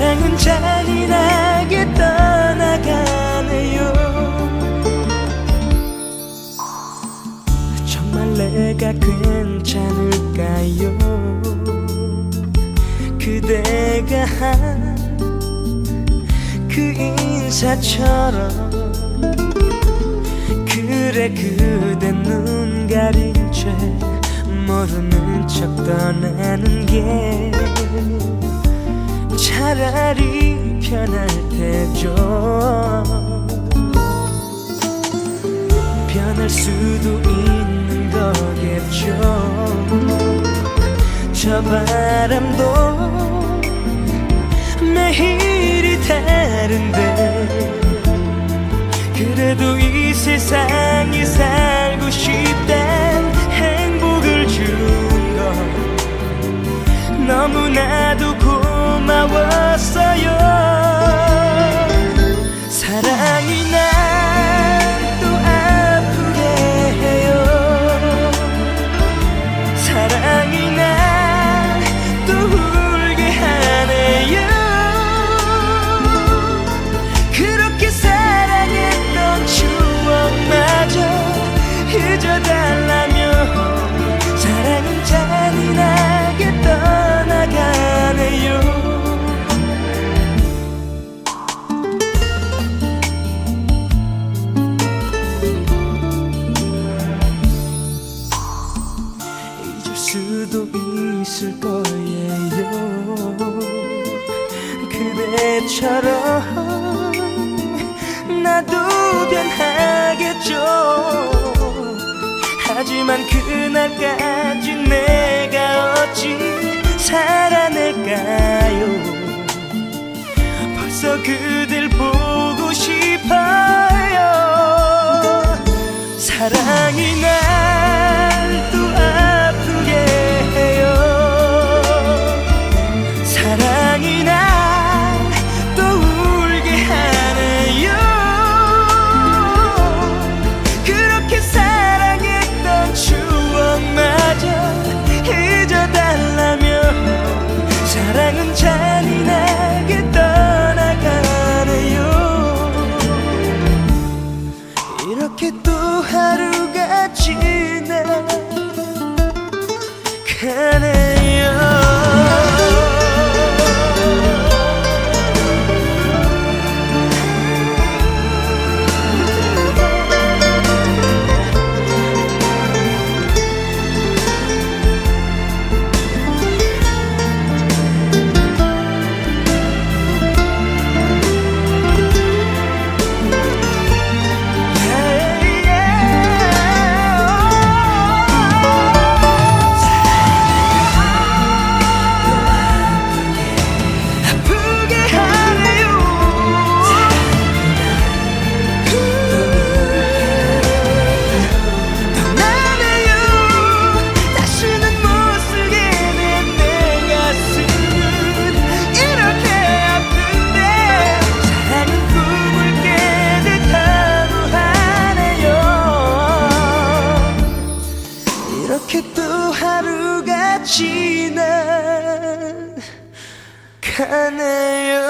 사랑은 잔인하게 떠나가네요. 정말 내가 괜찮을까요? 그대가 한 그 인사처럼 그래 그대 눈 가린 채 모르는 척 떠나는 게 차라리 편할 테죠. 변할 수도 있는 거겠죠. 저 바람도 매일이 다른데 그래도 이 세상 수도 있을 거예요. 그대처럼 나도 변하겠죠. 하지만 그날까지 내가 어찌 살아낼까요? 벌써 그댈 보고 싶어요. 사랑이 날 이렇게 또 하루가 지나 가네요